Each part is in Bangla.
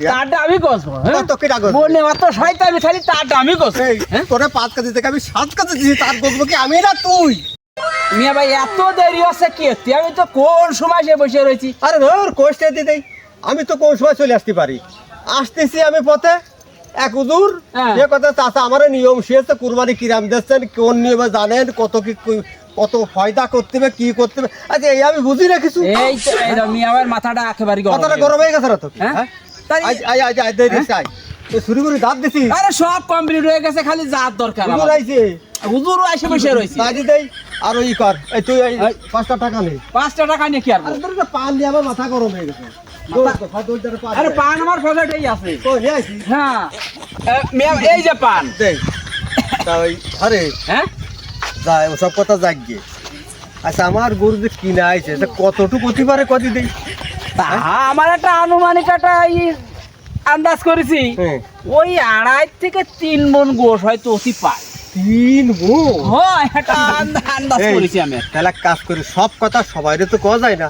তারটা আমি কষবো হ্যাঁ? খালি তারটা আমি কষবো হ্যাঁ? পাঁচ কেজি থেকে আমি সাত কেজি দিয়েছি তার বলব কি? আমি না তুই? মিয়া ভাই এত দেরি কি? হচ্ছে? আমি তো কোন সময় সে বসে রয়েছি? আরে ধর কোষটা দিতেই আমি তো কোন সময় চলে আসতে পারি। আসতেছি আমি পথে। এক উদুর হ্যাঁ। যে কথা চাচা আমার নিয়ম শিয়েছে কুরবানি কিরাম দিচ্ছেন কোন নিয়মে জানেন কত কি কত ফায়দা করতে হবে কি করতে হবে? আচ্ছা এই আমি বুঝি না কিছু। এই ভাইয়ের মাথাটা একেবারে গরম হয়ে গরম হয়ে গেছে হ্যাঁ? তাই- আজ আজ আজ আজ দেই দিস আজ এই ছুরি করে দাঁত দিছি আরে সব কমপ্লিট হয়ে গেছে খালি দরকার হুজুর। আইছে। বসে তাই দেই আর ওই কর এই তুই এই টাকা নে। টাকা কি আর তোর দিয়ে আমার মাথা গরম হয়ে গেছে। পান আরে পান আমার পকেটেই আছে। হ্যাঁ। এই যে পান। আরে হ্যাঁ? যায় ওসব কথা জাগিয়ে। আচ্ছা আমার গরু যে কিনা আইছে কতটুকু পারে কত দেই? আমার একটা আনুমানিক একটা আন্দাজ করেছি হ্যাঁ। ওই আড়াই থেকে তিন মন গোস হয়তো অতি পায়। তিন গো হয় একটা আন্দাজ করেছি আমি। তাহলে কাজ করি সব কথা সবাইরে তো কওয়া যায় না।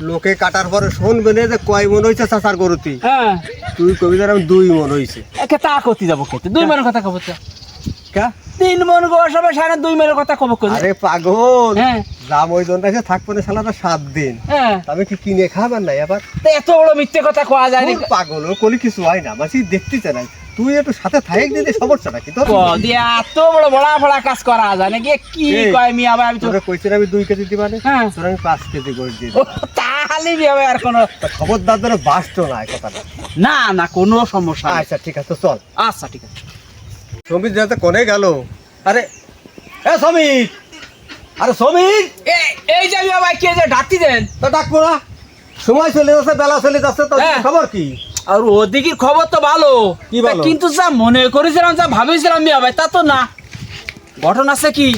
লোকে কাটার পরে শুনবে না যে কয় মন হয়েছে চাচার গরুতি হ্যাঁ। তুই কবি দুই মন হয়েছে একে তা করতে যাব খেতে। দুই মনের কথা কব তিন মন গোশ হবে সাড়ে দুই মনের কথা কব করে আরে পাগল। হ্যাঁ। দাম ওই জন্য এসে থাকব না সালাটা সাত দিন। হ্যাঁ। কি কিনে খাবার নাই আবার? এত বড় মিথ্যে কথা কোয়া যায় না। পাগল ও কলি কিছু হয় না। মাসি দেখতে চাই না। তুই একটু সাথে থাইক দিতে সমস্যা নাকি তোর? ক এত বড় বড়া বড়া কাজ করা যায় নাকি? কি। কয় ভাই আমি তোরে কেজি দিবা না। হ্যাঁ। তোর আমি পাঁচ কেজি করে দিই তাহলে আর কোনো খবরদার ধরে বাসতো না কথাটা। না না কোনো সমস্যা। আচ্ছা ঠিক আছে চল। আচ্ছা ঠিক আছে। সমীর যাতে কোনে গেল? আরে এ সমীর! আরে সমীর! এই- যে ভাই কে যে ডাকতি দেন? তো ডাকবো না সময় চলে যাচ্ছে বেলা চলে যাচ্ছে তো হ্যাঁ। খবর কি? আর ওদিকের খবর তো ভালো। কি ভালো? তা কিন্তু যা মনে করেছিলাম যা ভাবেছিলাম মিয়া ভাই তা তো না। ঘটনা আছে কি?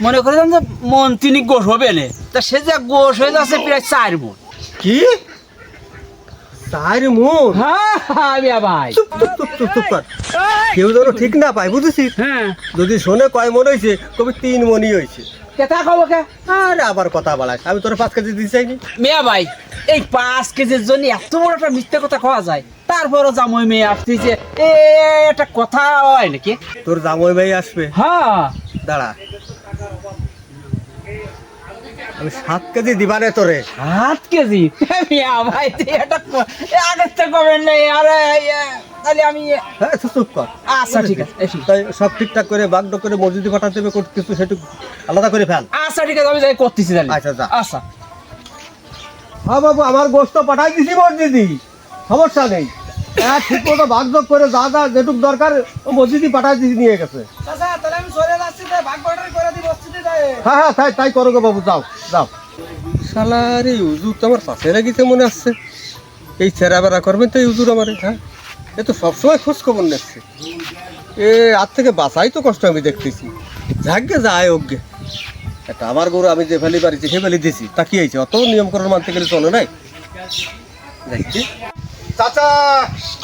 মনে করেছিলাম যে মন তিনি গোস হবে না। তা সে যে গোস হয়ে যাচ্ছে প্রায় চার মন কি? তাই মন হ্যাঁ হ্যাঁ ভাই। চুপ চুপ চুপ চুপ চুপ কর। কেউ যেন ঠিক না পায় বুঝেছিস? হ্যাঁ। যদি শোনে কয় মন হয়েছে কবি তিন মনই হয়েছে কেতা খবর কে? আরে আবার কথা বলাস। আমি তোর পাঁচ কেজি দিতে চাইনি। মিয়া ভাই এই পাঁচ কেজির জন্য এত বড় একটা মিথ্যে কথা খাওয়া যায়। তারপরও জামই মেয়ে আসতেছে। এ একটা কথা হয় নাকি? তোর জামাই ভাই আসবে। হ্যাঁ। দাঁড়া। আমি সাত কেজি দিবানে তোরে। সাত কেজি? ভাই এটা আগের থেকে কমেন নেই আরে তাহলে আমি চুপ কর। আচ্ছা ঠিক আছে তাই সব ঠিকঠাক করে বাগড করে মসজিদে পাঠাতে হবে কিছু সেটু আলাদা করে ফেল। আচ্ছা ঠিক আছে আমি যাই করতেছি তাহলে। আচ্ছা, যা। আচ্ছা। হ্যাঁ বাবু আমার গোস্ত পাঠাই দিছি মসজিদি। সমস্যা নেই। হ্যাঁ ঠিক মতো ভাগযোগ করে যা যা যেটুক দরকার ও মসজিদি পাঠাই দিছি নিয়ে গেছে। তাহলে আমি যাচ্ছি ভাগ বাটারি করে দিই বসতে যায় হ্যাঁ হ্যাঁ তাই তাই করো গো বাবু যাও যাও। শালারে হুজুর তো আমার পাশে লাগিছে মনে আসছে। এই ছেঁড়া বেড়া করবেন তো এই হুজুর আমারে হ্যাঁ? এ তো সবসময় খোঁজ খবর নিচ্ছে। এ আর থেকে বাঁচাই তো কষ্ট আমি দেখতেছি। যাকে যায় অজ্ঞে এটা আমার গরু আমি যে ফেলি পারিছি সে ফেলি দিছি। তা কি হয়েছে? অত নিয়মকরণ মানতে গেলে চলে নাই? যাইতে চাচা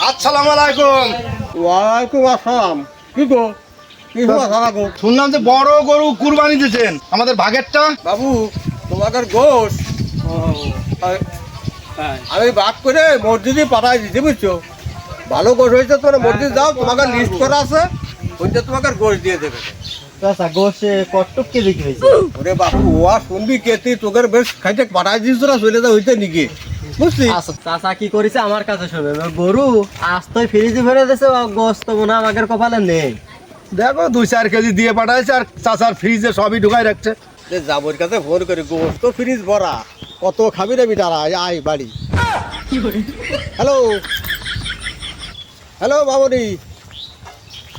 আসসালামু আলাইকুম। ওয়ালাইকুম আসসালাম। কি গো? শুনলাম যে বড় গরু কুরবানি দিয়েছেন। আমাদের ভাগেরটা বাবু তোমাদের গোশ। আমি বাদ করে মসজিদে পাঠাই দিতে বুঝছ? ভালো গোশ হয়েছে তোমরা মসজিদ যাও তোমাকে লিস্ট করা আছে ওইটা তোমাকে গোশ দিয়ে দেবে। চাচা গোসে কটক কেজি কি হয়েছে? ওরে বাবু ওয়া শুনবি বেশ খাইতে পাঠাই দিস তোরা চলে যা হইতে নিকে। বুঝলি? আচ্ছা, চাচা কি করেছে? আমার কাছে শোনে গরু আজ তো ফ্রিজে ভরে দিয়েছে গোস তো মনে হয় আমাদের কপালে নেই। দেখো দুই চার কেজি দিয়ে পাঠাইছে আর চাচার ফ্রিজে সবই ঢুকাই রাখছে। যাবোর কাছে ফোন করে গোশ তো ফ্রিজ ভরা। কত খাবি রে বিটারা? আয়, বাড়ি। Hello hello বাবুনি?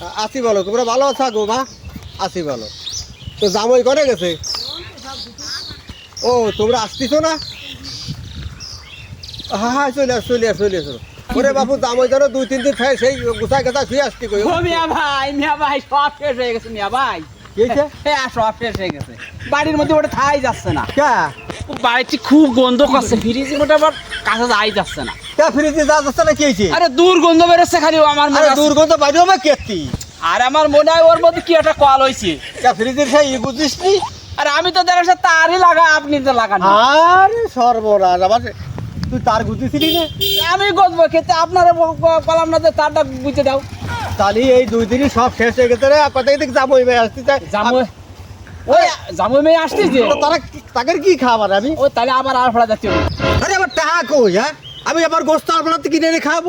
আ- আছি বলো তোমরা ভালো আছো গো মা? আসি বলো। তো জামাই করে গেছে? ও তোমরা আসতেছো না? হ্যাঁ হ্যাঁ চলে আস চলে আস চলে আসো। ওরে বাবু জামাই যেন দুই তিন দিন খাই সেই গুছাই গাছা শুয়ে কই? ও মিয়া ভাই মিয়া ভাই সব শেষ হয়ে গেছে মিয়া ভাই। হ্যাঁ সব শেষ হয়ে গেছে। বাড়ির মধ্যে ওটা থাই যাচ্ছে না। কে? বাড়িটি খুব গন্ধ করছে আবার কাছে যাই যাচ্ছে না। কে ফ্রিজে যা যাচ্ছে না কি হয়েছে? আরে দুর্গন্ধ বেরোচ্ছে খালি আমার মনে দুর্গন্ধ বাইরে হবে কেতি আর আমার মনে হয় ওর মধ্যে কি একটা কল হয়েছে। কে ফ্রিজের সেই ই বুঝিস নি? আর আমি তো দেখা তারই লাগা আপনি তো লাগান আরে সর্বনাশ আমার তুই তার গুছিছিলি না? আমি গজবো খেতে আপনারা বললাম না যে তারটা বুঝে দাও। তাহলে এই দুই দিনই সব শেষ হয়ে গেছে রে কোথায় দিক যাব এবার আসতে চাই জামু ওই জামু মেয়ে আসতেছে তো তারা তাদের কি খাবার আমি? ওই তাহলে আবার আর ফেলা যাচ্ছে। আরে আমার টাকা কই হ্যাঁ? আমি আবার গোস্ত আপনার কিনে এনে খাব?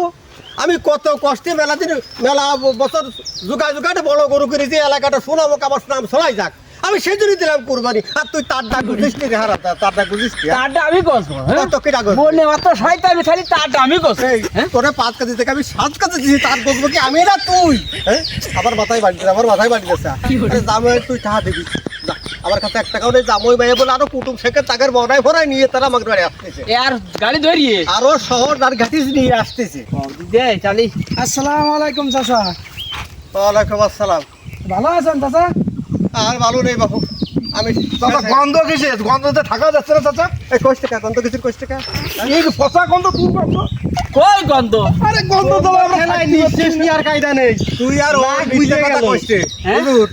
আমি কত কষ্টে মেলা দিন মেলা বছর জোগা জোগাটে বড় গরু করেছি এলাকাটা শোনাবো আমার নাম শোনাই যাক। আমি সেই জন্যই দিলাম কুরবানি। আর তুই তার ডাক বুঝিস নি রে হারা তার ডাক বুঝিস কি হ্যাঁ? তারটা আমি গজবো হ্যাঁ? কত কি ডাক? মনে অত শয়তানি খালি তারটা আমি গজবো এই হ্যাঁ? তোরে পাঁচ কাজে থেকে আমি সাত কাজে দিয়েছি তার বলব কি আমি না তুই? হ্যাঁ? আমার মাথায় বাড়ি আমার মাথায় বাড়ি গেছে আরে জামাই তুই টাকা দিবি। আমার কাছে এক টাকাও নেই জামই ভাই বলে আরও কুটুম শেখের টাকার বড়াই ভরাই নিয়ে তারা আমাকে বাড়ি আসতেছে। আর গাড়ি ধরিয়ে? আরও শহর আর ঘাটিস নিয়ে আসতেছে। দে চালি। আসসালামু আলাইকুম চাচা। ওয়ালাইকুম আসসালাম। ভালো আছেন চাচা? আর ভালো নেই বাবু। আমি চাচা গন্ধ কিসে? গন্ধতে থাকা যাচ্ছে না চাচা। এই কোশ টাকা কিছু কোশ টাকা? এই পচা গন্ধ তুই গন্ধ কই গন্ধ? আরে গন্ধ তো আমরা কায়দা নেই। তুই আর ও নাক বুঝে বুঝে কথা হ্যাঁ? হুজুর।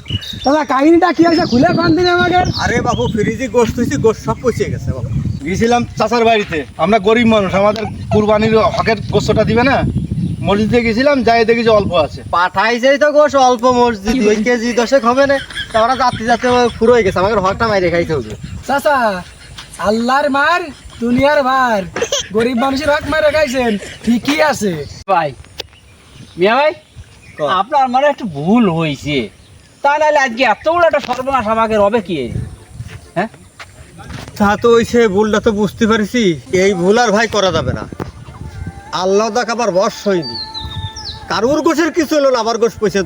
চাচা কাহিনীটা কি আছে খুলে কান দিন আমাকে। আরে বাবু ফ্রিজি গোশ তুইছি গোশ সব পচে গেছে বাবু। গেছিলাম চাচার বাড়িতে। আমরা গরিব মানুষ আমাদের কুরবানির হকের গোস্তটা দিবে না? মসজিদে গেছিলাম যাই দেখি যে অল্প আছে। পাঠাইছেই তো গোস অল্প মসজিদ দুই কেজি দশেক হবে না। তারা যাত্রী যাত্রী ফুরো হয়ে গেছে আমাকে হকটা মাইরে খাইতে হবে। চাচা আল্লাহর মার দুনিয়ার ভার। গরিব মানুষের হক মারে খাইছেন ঠিকই আছে। ভাই মিয়া ভাই আপনার মানে একটু ভুল হয়েছে তা নাহলে আজকে এত বড় একটা সর্বনাশ আমাকে রবে কি? হ্যাঁ? তা তো ওই সে ভুলটা তো বুঝতে পারছি এই ভুল আর ভাই করা যাবে না। আল্লাহ দেখ আবার বর্ষ হয়নি। কারুর গোছের কিছু হলো না আমার গোছ পয়সা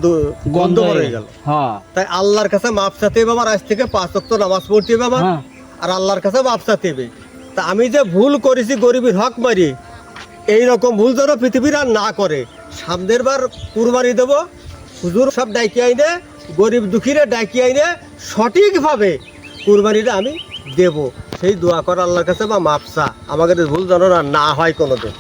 গন্ধ হয়ে গেল। হ্যাঁ। তাই আল্লাহর কাছে মাপ চাতে হবে আমার আজ থেকে পাঁচ ওয়াক্ত নামাজ পড়তে হবে আমার হ্যাঁ। আর আল্লাহর কাছে মাপ চাতে হবে। তা আমি যে ভুল করেছি গরিবের হক মারি এই রকম ভুল যেন পৃথিবীর আর না করে। সামনের বার কুরবানি দেবো হুজুর সব ডাকি আইনে গরিব দুঃখীরা ডাকি আইনে সঠিকভাবে কুরবানিটা আমি দেব। সেই দোয়া কর আল্লাহর কাছে বা মাপসা আমাদের ভুল যেন আর না হয় কোনোদিন।